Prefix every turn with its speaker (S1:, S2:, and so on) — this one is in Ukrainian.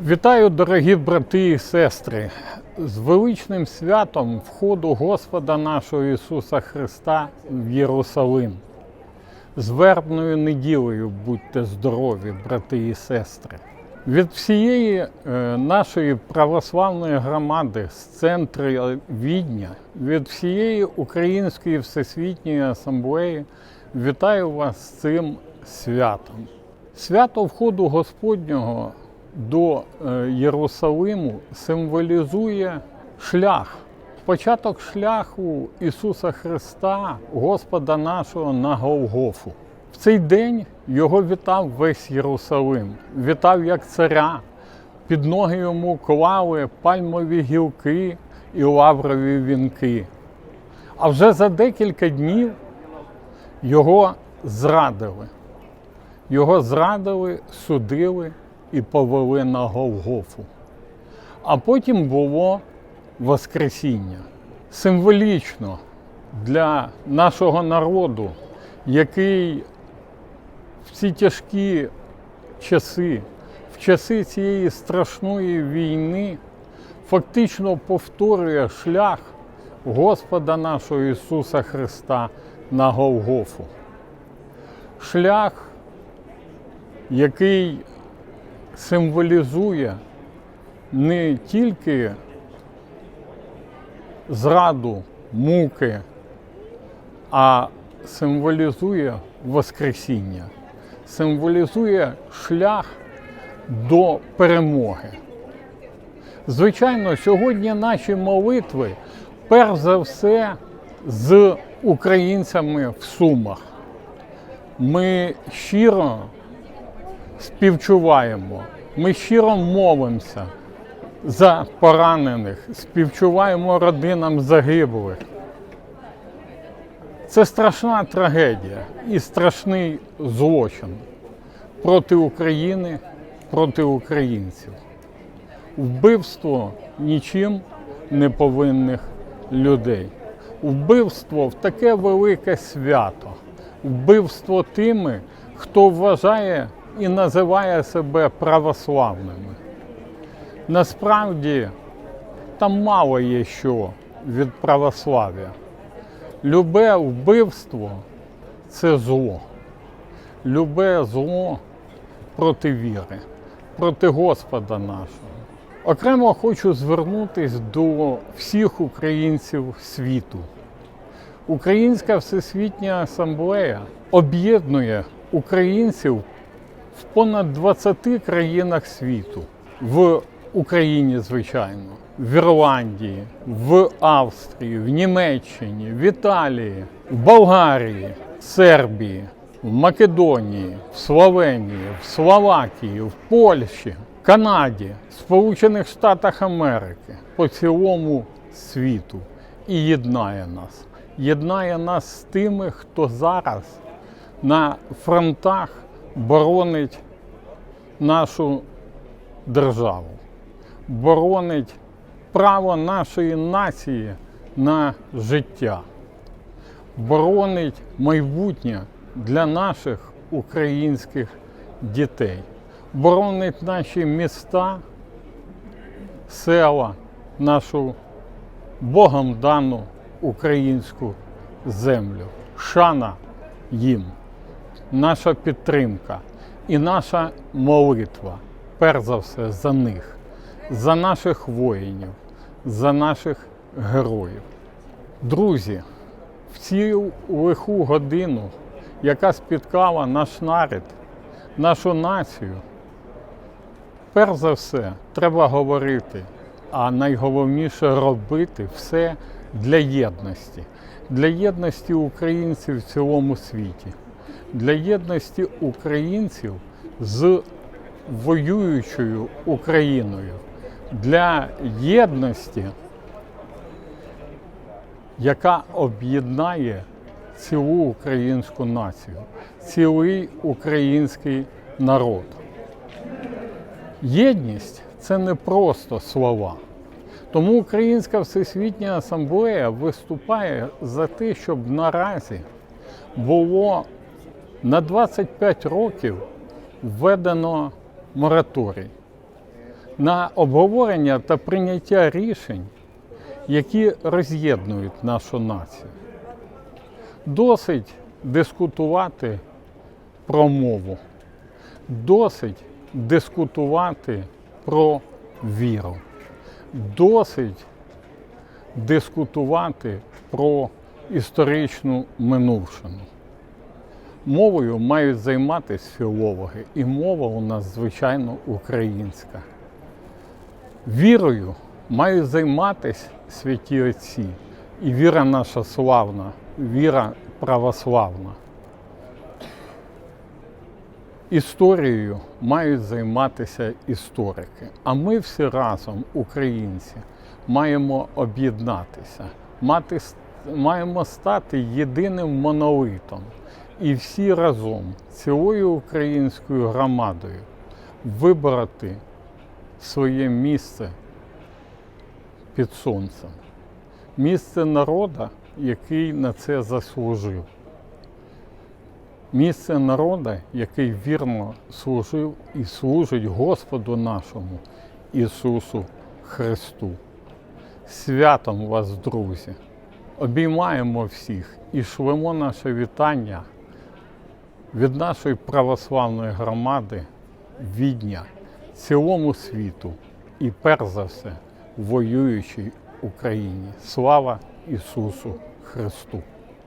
S1: Вітаю, дорогі брати і сестри, з величним святом входу Господа нашого Ісуса Христа в Єрусалим. З вербною неділею будьте здорові, брати і сестри. Від всієї е, нашої православної громади з центру Відня, від всієї Української Всесвітньої асамблеї вітаю вас з цим святом. Свято входу Господнього до е, Єрусалиму символізує шлях, початок шляху Ісуса Христа, Господа нашого на Голгофу. В цей день його вітав весь Єрусалим, вітав як царя. Під ноги йому клали пальмові гілки і лаврові вінки. А вже за декілька днів його зрадили. Його зрадили, судили і повели на Голгофу. А потім було Воскресіння. Символічно для нашого народу, який в ці тяжкі часи, в часи цієї страшної війни, фактично повторює шлях Господа нашого Ісуса Христа на Голгофу. Шлях, який символізує не тільки зраду, муки, а символізує Воскресіння, символізує шлях до перемоги. Звичайно, сьогодні наші молитви перш за все з українцями в Сумах. Ми щиро співчуваємо, ми щиро молимося за поранених, співчуваємо родинам загиблих. Це страшна трагедія і страшний злочин проти України, проти українців. Вбивство нічим не повинних людей. Вбивство в таке велике свято, вбивство тими, хто вважає і називає себе православними. Насправді там мало є що від православ'я. Любе вбивство це зло. Любе зло проти віри, проти Господа нашого. Окремо хочу звернутися до всіх українців світу. Українська Всесвітня асамблея об'єднує українців в понад 20 країнах світу. В Україні, звичайно, в Ірландії, в Австрії, в Німеччині, в Італії, в Болгарії, Сербії, в Македонії, в Словенії, в Словакії, в Польщі, Канаді, Сполучених Штатах Америки, по цілому світу і єднає нас. Єднає нас з тими, хто зараз на фронтах боронить нашу державу, боронить право нашої нації на життя, боронить майбутнє для наших українських дітей, боронить наші міста, села, нашу Богом дану українську землю. Шана їм, наша підтримка і наша молитва, перш за все, за них, за наших воїнів, за наших героїв. Друзі, в цю лиху годину, яка спіткала наш народ, нашу націю, перш за все, треба говорити, а найголовніше робити все для єдності, для єдності українців в цілому світі, для єдності українців з воюючою Україною, для єдності, яка об'єднає цілу українську націю, цілий український народ. Єдність це не просто слова. Тому Українська Всесвітня асамблея виступає за те, щоб наразі було на 25 років введено мораторій на обговорення та прийняття рішень, які роз'єднують нашу націю. Досить дискутувати про мову, досить дискутувати про віру, досить дискутувати про історичну минувшину. Мовою мають займатися філологи, і мова у нас, звичайно, українська. Вірою мають займатися святі отці. І віра наша славна, віра православна. Історією мають займатися історики. А ми всі разом, українці, маємо об'єднатися, маємо стати єдиним монолитом. І всі разом, цілою українською громадою, вибрати своє місце під сонцем. Місце народа, який на це заслужив. Місце народа, який вірно служив і служить Господу нашому Ісусу Христу. Святом вас, друзі! Обіймаємо всіх і шлемо наше вітання від нашої православної громади Відня цілому світу і перш за все воюючій Україні. Слава Ісусу Христу!